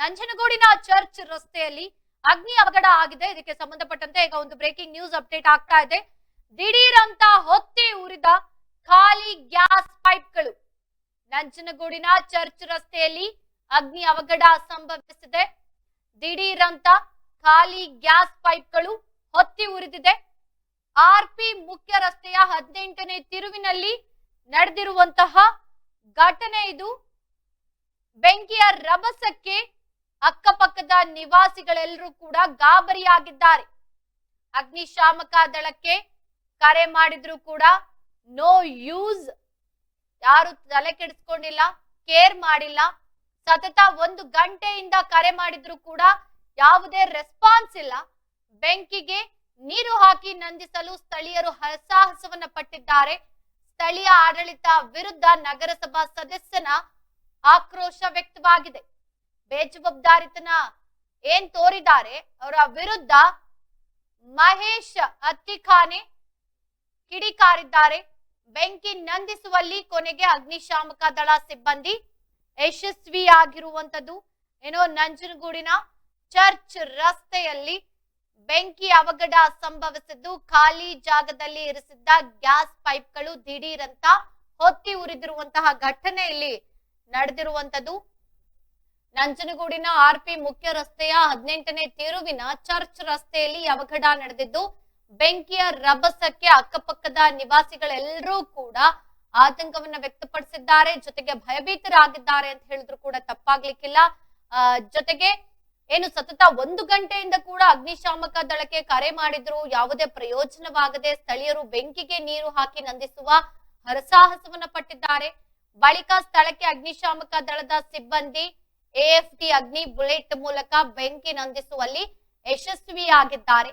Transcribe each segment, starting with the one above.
ನಂಜನಗೂಡಿನ ಚರ್ಚ್ ರಸ್ತೆಯಲ್ಲಿ ಅಗ್ನಿ ಅವಘಡ ಆಗಿದೆ. ಇದಕ್ಕೆ ಸಂಬಂಧಪಟ್ಟಂತೆ ಈಗ ಒಂದು ಬ್ರೇಕಿಂಗ್ ನ್ಯೂಸ್ ಅಪ್ಡೇಟ್ ಆಗ್ತಾ ಇದೆ. ದಿಢೀರಂತ ಹೊತ್ತಿ ಉರಿದ ಖಾಲಿ ಗ್ಯಾಸ್ ಪೈಪ್ಗಳು. ನಂಜನಗೂಡಿನ ಚರ್ಚ್ ರಸ್ತೆಯಲ್ಲಿ ಅಗ್ನಿ ಅವಘಡ ಸಂಭವಿಸಿದೆ. ದಿಢೀರಂತ ಖಾಲಿ ಗ್ಯಾಸ್ ಪೈಪ್ಗಳು ಹೊತ್ತಿ ಉರಿದಿದೆ. ಆರ್ಪಿ ಮುಖ್ಯ ರಸ್ತೆಯ ಹದಿನೆಂಟನೇ ತಿರುವಿನಲ್ಲಿ ನಡೆದಿರುವಂತಹ ಘಟನೆ ಇದು. ಬೆಂಕಿಯ ರಭಸಕ್ಕೆ ಅಕ್ಕಪಕ್ಕದ ನಿವಾಸಿಗಳೆಲ್ಲರೂ ಕೂಡ ಗಾಬರಿಯಾಗಿದ್ದಾರೆ. ಅಗ್ನಿಶಾಮಕ ದಳಕ್ಕೆ ಕರೆ ಮಾಡಿದ್ರು ಕೂಡ ನೋ ಯೂಸ್, ಯಾರು ತಲೆ ಕೆಡಿಸ್ಕೊಂಡಿಲ್ಲ, ಕೇರ್ ಮಾಡಿಲ್ಲ. ಸತತ ಒಂದು ಗಂಟೆಯಿಂದ ಕರೆ ಮಾಡಿದ್ರು ಕೂಡ ಯಾವುದೇ ರೆಸ್ಪಾನ್ಸ್ ಇಲ್ಲ. ಬೆಂಕಿಗೆ ನೀರು ಹಾಕಿ ನಂದಿಸಲು ಸ್ಥಳೀಯರು ಹರಸಾಹಸವನ್ನ ಪಟ್ಟಿದ್ದಾರೆ. ಸ್ಥಳೀಯ ಆಡಳಿತ ವಿರುದ್ಧ ನಗರಸಭಾ ಸದಸ್ಯನ ಆಕ್ರೋಶ ವ್ಯಕ್ತವಾಗಿದೆ. ಬೇಜವಾಬ್ದಾರಿತನ ಏನ್ ತೋರಿದ್ದಾರೆ, ಅವರ ವಿರುದ್ಧ ಮಹೇಶ್ ಅತ್ತಿಖಾನೆ ಕಿಡಿಕಾರಿದ್ದಾರೆ. ಬೆಂಕಿ ನಂದಿಸುವಲ್ಲಿ ಕೊನೆಗೆ ಅಗ್ನಿಶಾಮಕ ದಳ ಸಿಬ್ಬಂದಿ ಯಶಸ್ವಿಯಾಗಿರುವಂತದ್ದು ಏನೋ ನಂಜನಗೂಡಿನ ಚರ್ಚ್ ರಸ್ತೆಯಲ್ಲಿ ಬೆಂಕಿ ಅವಘಡ ಸಂಭವಿಸಿದ್ದು, ಖಾಲಿ ಜಾಗದಲ್ಲಿ ಇರಿಸಿದ್ದ ಗ್ಯಾಸ್ ಪೈಪ್ಗಳು ದಿಢೀರಂತ ಹೊತ್ತಿ ಉರಿದಿರುವಂತಹ ಘಟನೆ ಇಲ್ಲಿ ನಡೆದಿರುವಂತದ್ದು ನಂಜನಗೂಡಿನ ಆರ್ಪಿ ಮುಖ್ಯ ರಸ್ತೆಯ ಹದಿನೆಂಟನೇ ತಿರುವಿನ ಚರ್ಚ್ ರಸ್ತೆಯಲ್ಲಿ ಅವಘಡ ನಡೆದಿದ್ದು, ಬೆಂಕಿಯ ರಭಸಕ್ಕೆ ಅಕ್ಕಪಕ್ಕದ ನಿವಾಸಿಗಳೆಲ್ಲರೂ ಕೂಡ ಆತಂಕವನ್ನ ವ್ಯಕ್ತಪಡಿಸಿದ್ದಾರೆ. ಜೊತೆಗೆ ಭಯಭೀತರಾಗಿದ್ದಾರೆ ಅಂತ ಹೇಳಿದ್ರು ಕೂಡ ತಪ್ಪಾಗ್ಲಿಕ್ಕಿಲ್ಲ. ಜೊತೆಗೆ ಏನು ಸತತ ಒಂದು ಗಂಟೆಯಿಂದ ಕೂಡ ಅಗ್ನಿಶಾಮಕ ದಳಕ್ಕೆ ಕರೆ ಮಾಡಿದ್ರು. ಯಾವುದೇ ಪ್ರಯೋಜನವಾಗದೆ ಸ್ಥಳೀಯರು ಬೆಂಕಿಗೆ ನೀರು ಹಾಕಿ ನಂದಿಸುವ ಹರಸಾಹಸವನ್ನ ಪಟ್ಟಿದ್ದಾರೆ. ಬಳಿಕ ಸ್ಥಳಕ್ಕೆ ಅಗ್ನಿಶಾಮಕ ದಳದ ಸಿಬ್ಬಂದಿ ಎಎಫ್ಟಿ ಅಗ್ನಿ ಬುಲೆಟ್ ಮೂಲಕ ಬೆಂಕಿ ನಂದಿಸುವಲ್ಲಿ ಯಶಸ್ವಿಯಾಗಿದ್ದಾರೆ.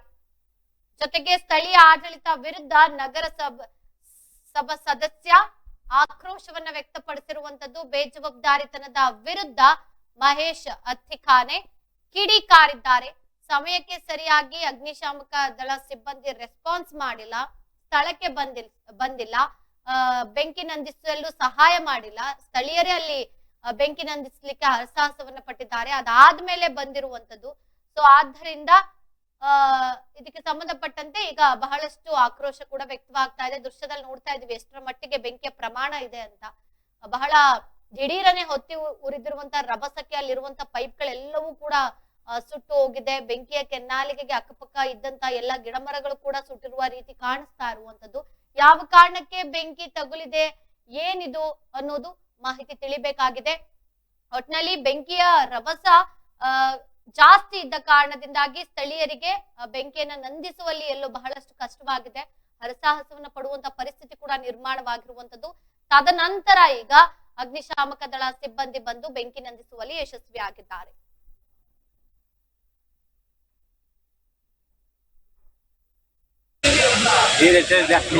ಜೊತೆಗೆ ಸ್ಥಳೀಯ ಆಡಳಿತ ವಿರುದ್ಧ ನಗರಸಭಾ ಸಭಾ ಸದಸ್ಯ ಆಕ್ರೋಶವನ್ನ ವ್ಯಕ್ತಪಡಿಸಿರುವಂತದ್ದು ಬೇಜವಾಬ್ದಾರಿತನದ ವಿರುದ್ಧ ಮಹೇಶ್ ಅತ್ತಿಖಾನೆ ಕಿಡಿಕಾರಿದ್ದಾರೆ ಸಮಯಕ್ಕೆ ಸರಿಯಾಗಿ ಅಗ್ನಿಶಾಮಕ ದಳ ಸಿಬ್ಬಂದಿ ರೆಸ್ಪಾನ್ಸ್ ಮಾಡಿಲ್ಲ, ಸ್ಥಳಕ್ಕೆ ಬಂದಿಲ್, ಬಂದಿಲ್ಲ. ಬೆಂಕಿ ನಂದಿಸಲು ಸಹಾಯ ಮಾಡಿಲ್ಲ. ಸ್ಥಳೀಯರೇ ಅಲ್ಲಿ ಬೆಂಕಿ ನಂದಿಸ್ಲಿಕ್ಕೆ ಹರಸಾಹಸವನ್ನ ಪಟ್ಟಿದ್ದಾರೆ. ಅದಾದ್ಮೇಲೆ ಬಂದಿರುವಂತದ್ದು ಸೊ ಆದ್ದರಿಂದ, ಆ, ಇದಕ್ಕೆ ಸಂಬಂಧಪಟ್ಟಂತೆ ಈಗ ಬಹಳಷ್ಟು ಆಕ್ರೋಶ ಕೂಡ ವ್ಯಕ್ತವಾಗ್ತಾ ಇದೆ. ದೃಶ್ಯದಲ್ಲಿ ನೋಡ್ತಾ ಇದೀವಿ ಎಷ್ಟರ ಮಟ್ಟಿಗೆ ಬೆಂಕಿಯ ಪ್ರಮಾಣ ಇದೆ ಅಂತ. ಬಹಳ ದಿಢೀರನೆ ಹೊತ್ತಿ ಉರಿದಿರುವಂತಹ ಉರಿದಿರುವಂತ ರಭಸಕ್ಕೆ ಅಲ್ಲಿರುವಂತ ಪೈಪ್ಗಳೆಲ್ಲವೂ ಕೂಡ ಸುಟ್ಟು ಹೋಗಿದೆ. ಬೆಂಕಿಯ ಕೆನ್ನಾಲಿಗೆಗೆ ಅಕ್ಕಪಕ್ಕ ಇದ್ದಂತ ಎಲ್ಲ ಗಿಡಮರಗಳು ಕೂಡ ಸುಟ್ಟಿರುವ ರೀತಿ ಕಾಣಿಸ್ತಾ ಇರುವಂತದ್ದು ಯಾವ ಕಾರಣಕ್ಕೆ ಬೆಂಕಿ ತಗುಲಿದೆ? ಏನಿದು ಅನ್ನೋದು ಮಾಹಿತಿ ತಿಳಿಬೇಕಾಗಿದೆ. ಒಟ್ನಲ್ಲಿ ಬೆಂಕಿಯ ರಭಸ ಜಾಸ್ತಿ ಇದ್ದ ಕಾರಣದಿಂದಾಗಿ ಸ್ಥಳೀಯರಿಗೆ ಬೆಂಕಿಯನ್ನು ನಂದಿಸುವಲ್ಲಿ ಎಲ್ಲೋ ಬಹಳಷ್ಟು ಕಷ್ಟವಾಗಿದೆ. ಹರಸಾಹಸವನ್ನು ಪಡುವಂತ ಪರಿಸ್ಥಿತಿ ಕೂಡ ನಿರ್ಮಾಣವಾಗಿರುವಂತದ್ದು. ತದನಂತರ ಈಗ ಅಗ್ನಿಶಾಮಕ ದಳ ಸಿಬ್ಬಂದಿ ಬಂದು ಬೆಂಕಿ ನಂದಿಸುವಲ್ಲಿ ಯಶಸ್ವಿಯಾಗಿದ್ದಾರೆ ಜಾಸ್ತಿ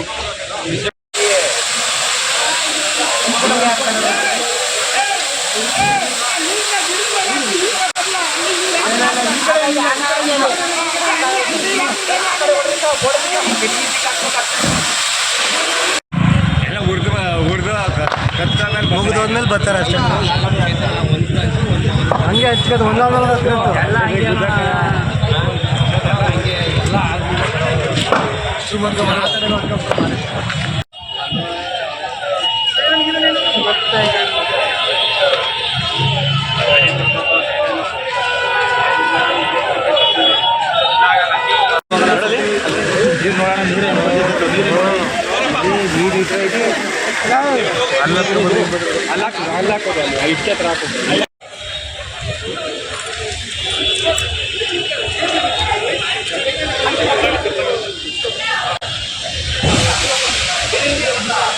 ಎಲ್ಲ ಉರ್ದು ಉರ್ದು ಕತ್ತಾಮೇಲೆ ಮುಗಿದೋದ್ಮೇಲೆ ಬರ್ತಾರೆ ಅಷ್ಟೇ. ಹಂಗೆ ಹಚ್ಕೋದು ಒಂದೊಂದು ಇಷ್ಟೇ ಹತ್ರ ಹಾಕೋದು धीरे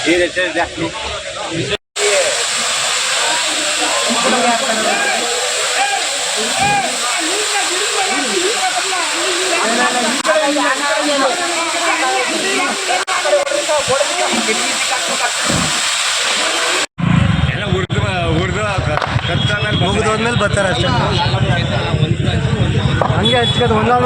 ये देखते हैं ಹಂಗೆ ಹಚ್ಕೋದು ಒಂದಾದ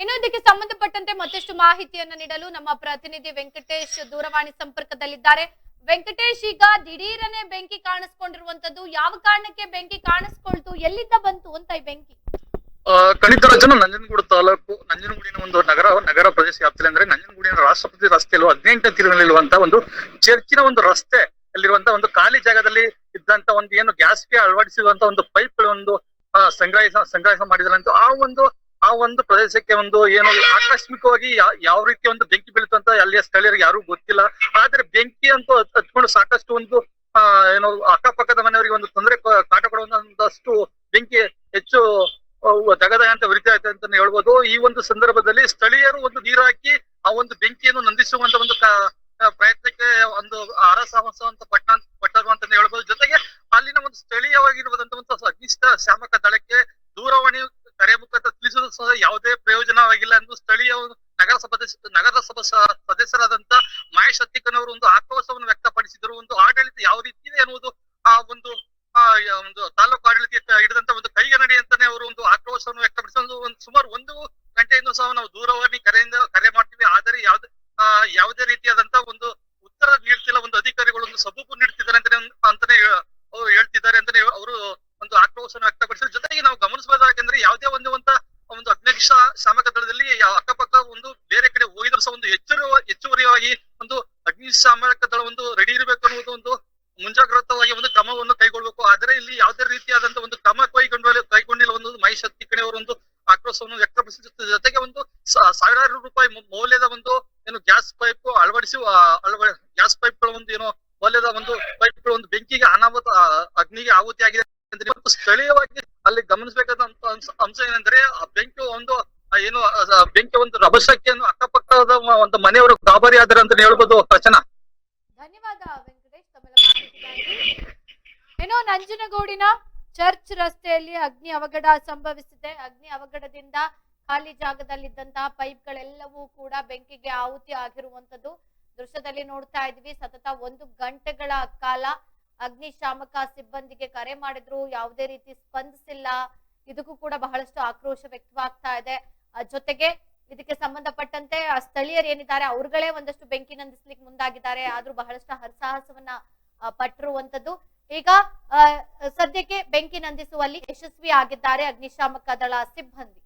ಇನ್ನೊಂದಕ್ಕೆ ಸಂಬಂಧಪಟ್ಟಂತೆ ಮತ್ತಷ್ಟು ಮಾಹಿತಿಯನ್ನು ನೀಡಲು ನಮ್ಮ ಪ್ರತಿನಿಧಿ ವೆಂಕಟೇಶ್ ದೂರವಾಣಿ ಸಂಪರ್ಕದಲ್ಲಿದ್ದಾರೆ. ವೆಂಕಟೇಶ್ ಈಗ ದಿಢೀರನೆ ಬೆಂಕಿ ಕಾಣಿಸ್ಕೊಂಡಿರುವಂತದ್ದು. ಯಾವ ಕಾರಣಕ್ಕೆ ಬೆಂಕಿ ಕಾಣಿಸ್ಕೊಳ್ತು? ಎಲ್ಲಿಂದ ಬಂತು ಅಂತ ಈ ಬೆಂಕಿ? ಕಣಿತ ರಾಜ್ಯನ ನಂಜನಗೂಡು ತಾಲೂಕು, ನಂಜನಗೂಡಿನ ಒಂದು ನಗರ ನಗರ ಪ್ರದೇಶ ವ್ಯಾಪ್ತಿಯಲ್ಲಿ ಅಂದ್ರೆ ನಂಜನಗೂಡಿನ ರಾಷ್ಟ್ರಪತಿ ರಸ್ತೆಯಲ್ಲೂ, ಹದಿನೆಂಟನೇ ತಿರುವಿನಲ್ಲಿರುವಂತಹ ಒಂದು ಚರ್ಚಿನ ಒಂದು ರಸ್ತೆ ಅಲ್ಲಿರುವಂತಹ ಒಂದು ಖಾಲಿ ಜಾಗದಲ್ಲಿ ಇದ್ದಂತ ಒಂದು ಏನು ಗ್ಯಾಸ್ಗೆ ಅಳವಡಿಸಿರುವಂತಹ ಒಂದು ಪೈಪ್ ಒಂದು ಸಂಗ್ರಹಿಸ ಸಂಗ್ರಹಿಸ ಮಾಡಿದ್ರಂತ. ಆ ಒಂದು ಆ ಒಂದು ಪ್ರದೇಶಕ್ಕೆ ಒಂದು ಏನು ಆಕಸ್ಮಿಕವಾಗಿ ಯಾವ ರೀತಿ ಒಂದು ಬೆಂಕಿ ಬೀಳುತ್ತೆ ಅಂತ ಅಲ್ಲಿಯ ಸ್ಥಳೀಯರಿಗೆ ಯಾರು ಗೊತ್ತಿಲ್ಲ. ಆದ್ರೆ ಬೆಂಕಿ ಅಂತೂ ಹಚ್ಕೊಂಡು ಸಾಕಷ್ಟು ಒಂದು, ಆ, ಏನು ಅಕ್ಕಪಕ್ಕದ ಮನೆಯವರಿಗೆ ಒಂದು ತೊಂದರೆ ಕಾಟ ಕೊಡುವಂತಷ್ಟು ಬೆಂಕಿ ಹೆಚ್ಚು ದಗದ ಅಂತ ಉರಿತಾ ಇದೆ ಅಂತ ಹೇಳ್ಬೋದು. ಈ ಒಂದು ಸಂದರ್ಭದಲ್ಲಿ ಸ್ಥಳೀಯರು ಒಂದು ನೀರು ಹಾಕಿ ಆ ಒಂದು ಬೆಂಕಿಯನ್ನು ನಂದಿಸುವಂತ ಒಂದು ಪ್ರಯತ್ನಕ್ಕೆ ಒಂದು ಅರಸಾಹಸವಂತ ಪಟ್ಟ ಪಟ್ಟರು ಅಂತ ಹೇಳ್ಬೋದು. ಜೊತೆಗೆ ಅಲ್ಲಿನ ಒಂದು ಸ್ಥಳೀಯವಾಗಿರುವಂತ ಅಗ್ನಿಷ್ಟ ಶಾಮಕ ದಳಕ್ಕೆ ದೂರವಾಣಿ ಕರೆ ಮುಖಾಂತರ ತಿಳಿಸೋದು ಸಹ ಯಾವುದೇ ಪ್ರಯೋಜನವಾಗಿಲ್ಲ ಎಂದು ಸ್ಥಳೀಯ ಒಂದು ನಗರ ಸದಸ್ಯ ನಗರ ಸಭಾ ಸ- ಸದಸ್ಯರಾದಂತ ಮಹೇಶ್ ಹತ್ತಿಕನವರು ಒಂದು ಆಕ್ರೋಶವನ್ನು ವ್ಯಕ್ತಪಡಿಸಿದರು ಒಂದು ಆಡಳಿತ ಯಾವ ರೀತಿ ಇದೆ ಅನ್ನುವುದು ಆ ಒಂದು ಆ ಯ- ಒಂದು ತಾಲೂಕು ಆಡಳಿತ ಹಿಡಿದಂತ ಒಂದು ಕೈಗನ್ನಡಿ ಅಂತಾನೆ ಅವರು ಒಂದು ಆಕ್ರೋಶವನ್ನು ವ್ಯಕ್ತಪಡಿಸಿದ್ರು ಒಂದು ಸುಮಾರು ಒಂದು ಗಂಟೆಯಿಂದ ಸಹ ನಾವು ದೂರವಾಣಿ ಕರೆಯಿಂದ ಕರೆ ಮಾಡ್ತೀವಿ. ಆದರೆ ಯಾವ್ದು ಯಾವುದೇ ರೀತಿಯಾದಂತಹ ಒಂದು ಉತ್ತರ ನೀಡ್ತಿಲ್ಲ, ಒಂದು ಅಧಿಕಾರಿಗಳು ಒಂದು ಸಬೂಬು ನೀಡ್ತಿದ್ದಾರೆ ಅಂತಾನೆ ಅಂತಾನೆ ಅವರು ಹೇಳ್ತಿದ್ದಾರೆ ಅಂತಾನೆ ಅವರು ಒಂದು ಆಕ್ರೋಶವನ್ನು ವ್ಯಕ್ತಪಡಿಸಿದ್ರು. ಜೊತೆಗೆ ನಾವು ಗಮನಿಸಬಹುದಾಗಂದ್ರೆ ಯಾವುದೇ ಒಂದು ಅಂತ, ಒಂದು ಅಗ್ನಿಶ ಶಾಮಕ ದಳದಲ್ಲಿ ಅಕ್ಕಪಕ್ಕ ಒಂದು ಬೇರೆ ಕಡೆ ಹೋಗಿದ್ರು ಸಹ ಒಂದು ಹೆಚ್ಚುವರಿ ಹೆಚ್ಚುವರಿಯಾಗಿ ಒಂದು ಅಗ್ನಿಶಾಮಕ ದಳ ಒಂದು ರೆಡಿ ಇರಬೇಕು ಅನ್ನೋದು ಒಂದು ಮುಂಜಾಗ್ರತವಾಗಿ ಒಂದು ಕ್ರಮವನ್ನು ಕೈಗೊಳ್ಳಬೇಕು ಆದರೆ ಇಲ್ಲಿ ಯಾವುದೇ ರೀತಿಯಾದಂತಹ ಒಂದು ಕ್ರಮ ಕೈಗೊಂಡ ಕೈಗೊಂಡಿಲ್ಲ ಒಂದು ಮಹೇಶ್ ಕಡೆಯವರು ಒಂದು ಆಕ್ರೋಶವನ್ನು ವ್ಯಕ್ತಪಡಿಸಿದ ರೂಪಾಯಿ ಮೌಲ್ಯದ ಒಂದು ಏನು ಗ್ಯಾಸ್ ಪೈಪ್ ಅಳವಡಿಸಿ ಗ್ಯಾಸ್ ಪೈಪ್ಗಳ ಒಂದು ಏನು ಮೌಲ್ಯದ ಒಂದು ಪೈಪ್ ಒಂದು ಬೆಂಕಿಗೆ ಅನಾಹುತ ಅಗ್ನಿಗೆ ಆಹುತಿ ಆಗಿದೆ ಸ್ಥಳೀಯವಾಗಿ ಅಲ್ಲಿ ಗಮನಿಸಬೇಕಾದ ಅಂಶ ಏನಂದ್ರೆ ಆ ಬೆಂಕಿ ಒಂದು ಏನು ಬೆಂಕಿ ಒಂದು ರಭಸಕ್ಕಿಯನ್ನು ಅಕ್ಕಪಕ್ಕದ ಒಂದು ಮನೆಯವರು ಗಾಬರಿ ಆದ್ರೆ ಅಂತ ಹೇಳ್ಬೋದು ರಚನಾ ಧನ್ಯವಾದ ಏನೋ ನಂಜನಗೂಡಿನ ಚರ್ಚ್ ರಸ್ತೆಯಲ್ಲಿ ಅಗ್ನಿ ಅವಘಡ ಸಂಭವಿಸಿದೆ. ಅಗ್ನಿ ಅವಘಡದಿಂದ ಖಾಲಿ ಜಾಗದಲ್ಲಿದ್ದಂತಹ ಪೈಪ್ಗಳೆಲ್ಲವೂ ಕೂಡ ಬೆಂಕಿಗೆ ಆಹುತಿ ಆಗಿರುವಂತದ್ದು ದೃಶ್ಯದಲ್ಲಿ ನೋಡ್ತಾ ಇದ್ವಿ, ಸತತ ಒಂದು ಗಂಟೆಗಳ ಕಾಲ ಅಗ್ನಿಶಾಮಕ ಸಿಬ್ಬಂದಿಗೆ ಕರೆ ಮಾಡಿದ್ರು. ಯಾವುದೇ ರೀತಿ ಸ್ಪಂದಿಸಿಲ್ಲ. ಇದಕ್ಕೂ ಕೂಡ ಬಹಳಷ್ಟು ಆಕ್ರೋಶ ವ್ಯಕ್ತವಾಗ್ತಾ ಇದೆ. ಜೊತೆಗೆ ಇದಕ್ಕೆ ಸಂಬಂಧಪಟ್ಟಂತೆ ಸ್ಥಳೀಯರು ಏನಿದ್ದಾರೆ, ಅವ್ರುಗಳೇ ಒಂದಷ್ಟು ಬೆಂಕಿ ನಂದಿಸ್ಲಿಕ್ಕೆ ಮುಂದಾಗಿದ್ದಾರೆ. ಆದ್ರೂ ಬಹಳಷ್ಟು ಹರಸಾಹಸವನ್ನ ಪಟ್ಟಿರುವಂತದ್ದು ಈಗ ಸದ್ಯಕ್ಕೆ ಬೆಂಕಿ ನಂದಿಸುವಲ್ಲಿ ಯಶಸ್ವಿ ಆಗಿದ್ದಾರೆ ಅಗ್ನಿಶಾಮಕ ದಳ ಸಿಬ್ಬಂದಿ.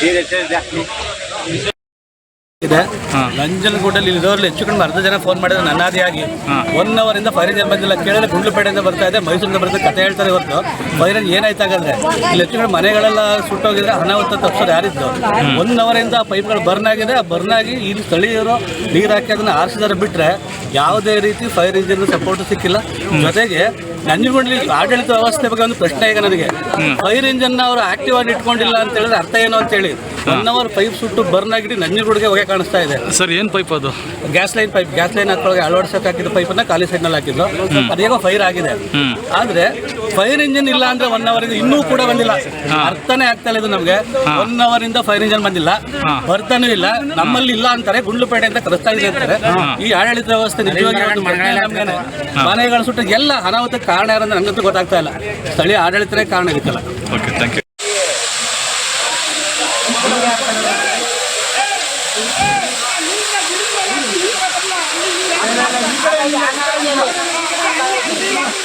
Diretor da ಇದೆ. ನಂಜನಗೂಡಲ್ಲಿ ಇರೋರ್ಲಿ ಹೆಚ್ಚು ಕಡಿಮೆ ಅರ್ಧ ಜನ ಫೋನ್ ಮಾಡಿದ್ರೆ ನನ್ನಾದಿಯಾಗಿ. ಒನ್ ಅವರ್ ಇಂದ ಫೈರ್ ಇಂಜಿನ್ ಬಂದಿಲ್ಲ. ಕೇಳಿದ್ರೆ ಗುಂಡ್ಲುಪೇಟೆಯಿಂದ ಬರ್ತಾ ಇದೆ. ಮೈಸೂರಿಂದ ಬರ್ತಾ ಕತೆ ಹೇಳ್ತಾರೆ ಇವತ್ತು ಫೈರ್ ಇಂಜಿನ್ ಏನಾಯ್ತು ಹಾಗಾದ್ರೆ? ಇಲ್ಲಿ ಹೆಚ್ಚು ಕಡಿಮೆ ಮನೆಗಳೆಲ್ಲ ಸುಟ್ಟೋಗಿದ್ರೆ ಅನಾಹುತ ತಪ್ಪಿಸೋದು ಯಾರಿದ್ದು ಒನ್ ಅವರ್ ಇಂದ ಪೈಪ್ಗಳು ಬರ್ನ್ ಆಗಿದೆ. ಬರ್ನ್ ಆಗಿ ಇಲ್ಲಿ ಸ್ಥಳೀಯರು ನೀರು ಹಾಕಿ ಅದನ್ನ ಆರಿಸಿದಾರೆ ಬಿಟ್ರೆ ಯಾವುದೇ ರೀತಿ ಫೈರ್ ಇಂಜಿನ್ ಸಪೋರ್ಟ್ ಸಿಕ್ಕಿಲ್ಲ. ಜೊತೆಗೆ ನಂಜನಗೂಡಲ್ಲಿ ಆಡಳಿತ ವ್ಯವಸ್ಥೆ ಬಗ್ಗೆ ಒಂದು ಪ್ರಶ್ನೆ ಈಗ ನನಗೆ. ಫೈರ್ ಇಂಜಿನ್ ಅವರು ಆಕ್ಟಿವ್ ಆಗಿ ಇಟ್ಕೊಂಡಿಲ್ಲ ಅಂತ ಹೇಳಿದ್ರೆ ಅರ್ಥ ಏನು ಅಂತ ಹೇಳಿ. ಒನ್ ಅವರ್ ಪೈಪ್ ಸುಟ್ಟು ಬರ್ನ್ ಆಗಿಟ್ಟು ನಂಜನಗೂಡಿಗೆ ಹೊಗೆ ಕಾಣಿಸ್ತಾ ಇದೆ. ಸರ್ ಏನು ಪೈಪ್ ಅದು? Gas line pipe gas line ಹಾಕೊಳಗೆ ಅಳವಡಿಸಕ್ಕೆ ಹಾಕಿದ ಪೈಪನ್ನ ಖಾಲಿ ಸೈಡ್ನಲ್ಲಿ ಹಾಕಿದ್ರು. ಅದೇಗೋ ಫೈರ್ ಆಗಿದೆ. ಆದ್ರೆ ಫೈರ್ ಇಂಜಿನ್ ಇಲ್ಲ ಅಂದ್ರೆ ಒನ್ ಅವರ್ ಇನ್ನೂ ಕೂಡ ಬಂದಿಲ್ಲ. ಅರ್ಥನೇ ಆಗ್ತಾ ಇಲ್ಲ ಇದು ನಮಗೆ. ಒನ್ ಅವರ್ ಇಂದ ಫೈರ್ ಇಂಜಿನ್ ಬಂದಿಲ್ಲ. ಬರ್ತಾನೂ ಇಲ್ಲ. ನಮ್ಮಲ್ಲಿ ಇಲ್ಲ ಅಂತಾರೆ ಗುಂಡ್ಲುಪೇಟೆ ಅಂತ ಕರೆಸ್ತಾ ಇದೆ ಅಂತಾರೆ. ಈ ಆಡಳಿತ ವ್ಯವಸ್ಥೆ ನಿಜವಾಗಿ. ಮನೆಗಳ ಸುಟ್ಟ ಎಲ್ಲ ಅನಾಹುತಕ್ಕೆ ಕಾರಣ ಯಾರಂದ್ರೆ ನನಗಂತೂ ಗೊತ್ತಾಗ್ತಾ ಇಲ್ಲ. ಸ್ಥಳೀಯ ಆಡಳಿತನೇ ಕಾರಣ ಆಗಿತ್ತಲ್ಲ ಓಕೆ ಥ್ಯಾಂಕ್ ಯು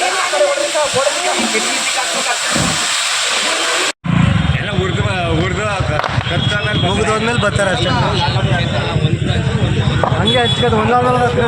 ಎಲ್ಲ ಉರ್ದು ಉರ್ದು ಕತ್ತ ಮೇಲೆ ಮುಗಿದೋದ್ಮೇಲೆ ಬರ್ತಾರೆ ಅಷ್ಟೇ. ಹಂಗೆ ಹಚ್ಕೋದು ಒಂದಾದ್ಮೇಲೆ ಇಷ್ಟೇ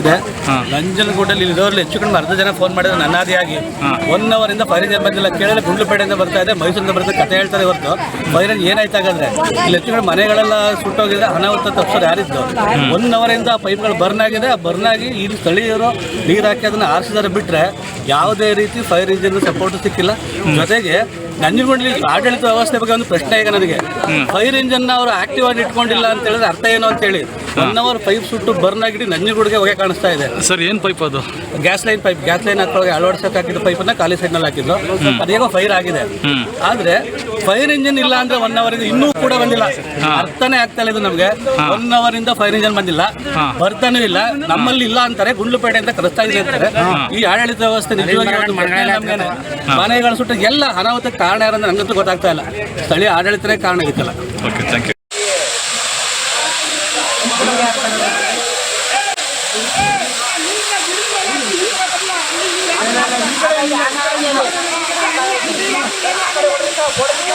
ಇದೆ. ನಂಜನಗೂಡಲ್ಲಿ ಇರೋರ್ಲಿ ಹೆಚ್ಚು ಕಡಿಮೆ ಅರ್ಧ ಜನ ಫೋನ್ ಮಾಡಿದ್ರೆ ನನ್ನಾದಿಯಾಗಿ. ಒನ್ ಅವರ್ ಇಂದ ಫೈರ್ ಇಂಜಿನ್ ಬಂದಿಲ್ಲ. ಕೇಳಿದ್ರೆ ಗುಂಡ್ಲುಪೇಟೆಯಿಂದ ಬರ್ತಾ ಇದೆ. ಮೈಸೂರಿಂದ ಬರ್ತಾ ಕತೆ ಹೇಳ್ತಾರೆ ಹೊರತು. ಫೈರ್ ಏನಾಯ್ತು ಹಾಗಾದ್ರೆ? ಇಲ್ಲಿ ಹೆಚ್ಚು ಕಡಿಮೆ ಮನೆಗಳೆಲ್ಲ ಸುಟ್ಟೋಗಿದ್ರೆ ಅನಾಹುತ ತಪ್ಪಿಸೋದು ಯಾರಿದ್ದು ಒನ್ ಅವರ್ ಇಂದ ಪೈಪ್ಗಳು ಬರ್ನ್ ಆಗಿದೆ. ಬರ್ನ್ ಆಗಿ ಇಲ್ಲಿ ಸ್ಥಳೀಯರು ನೀರು ಹಾಕಿ ಅದನ್ನ ಆರಿಸಿದಾರೆ ಬಿಟ್ರೆ ಯಾವುದೇ ರೀತಿ ಫೈರ್ ಇಂಜಿನ್ ಸಪೋರ್ಟ್ ಸಿಕ್ಕಿಲ್ಲ. ಜೊತೆಗೆ ನಂಜನಗೂಡಲ್ಲಿ ಆಡಳಿತ ವ್ಯವಸ್ಥೆ ಬಗ್ಗೆ ಒಂದು ಪ್ರಶ್ನೆ ಈಗ ನನಗೆ. ಫೈರ್ ಇಂಜಿನ್ ಅವರು ಆಕ್ಟಿವ್ ಆಗಿ ಇಟ್ಕೊಂಡಿಲ್ಲ ಅಂತ ಹೇಳಿದ್ರೆ ಅರ್ಥ ಏನು ಅಂತ ಹೇಳಿ. ಒನ್ ಅವರ್ ಪೈಪ್ ಸುಟ್ಟು ಬರ್ನ್ ಆಗಿಟ್ಟು ನಂಜನಗೂಡಿಗೆ ಹೊಗೆ ಕಾಣಿಸ್ತಾ ಇದೆ. ಸರ್ ಏನು ಪೈಪ್ ಅದು? Gas line pipe gas line ಹಾಕೊಳಗೆ ಅಳವಡಿಸೋಕೆ ಹಾಕಿದ ಪೈಪನ್ನ ಖಾಲಿ ಸೈಡ್ನಲ್ಲಿ ಹಾಕಿದ್ರು ಅದೇಗೋ ಫೈರ್ ಆಗಿದೆ. ಆದ್ರೆ ಫೈರ್ ಇಂಜಿನ್ ಇಲ್ಲ ಅಂದ್ರೆ ಒನ್ ಅವರ್ ಇನ್ನೂ ಕೂಡ ಬಂದಿಲ್ಲ. ಅರ್ಥನೇ ಆಗ್ತಾ ಇಲ್ಲ ಇದು ನಮಗೆ. ಒನ್ ಅವರ್ ಇಂದ ಫೈರ್ ಇಂಜಿನ್ ಬಂದಿಲ್ಲ. ಬರ್ತಾನೂ ಇಲ್ಲ. ನಮ್ಮಲ್ಲಿ ಇಲ್ಲ ಅಂತಾರೆ. ಗುಂಡ್ಲುಪೇಟೆ ಅಂತ ಕರೆಸ್ತಾ ಇದೆ ಅಂತಾರೆ. ಈ ಆಡಳಿತ ವ್ಯವಸ್ಥೆ ನಿಜವಾಗಿ. ಮನೆಗಳು ಸುಟ್ಟು ಎಲ್ಲ ಅನಾಹುತಕ್ಕೆ ಕಾರಣ ಯಾರಂದ್ರೆ ನಂಗಂತೂ ಗೊತ್ತಾಗ್ತಾ ಇಲ್ಲ. ಸ್ಥಳೀಯ ಆಡಳಿತನೇ ಕಾರಣ ಆಗಿತ್ತಲ್ಲ.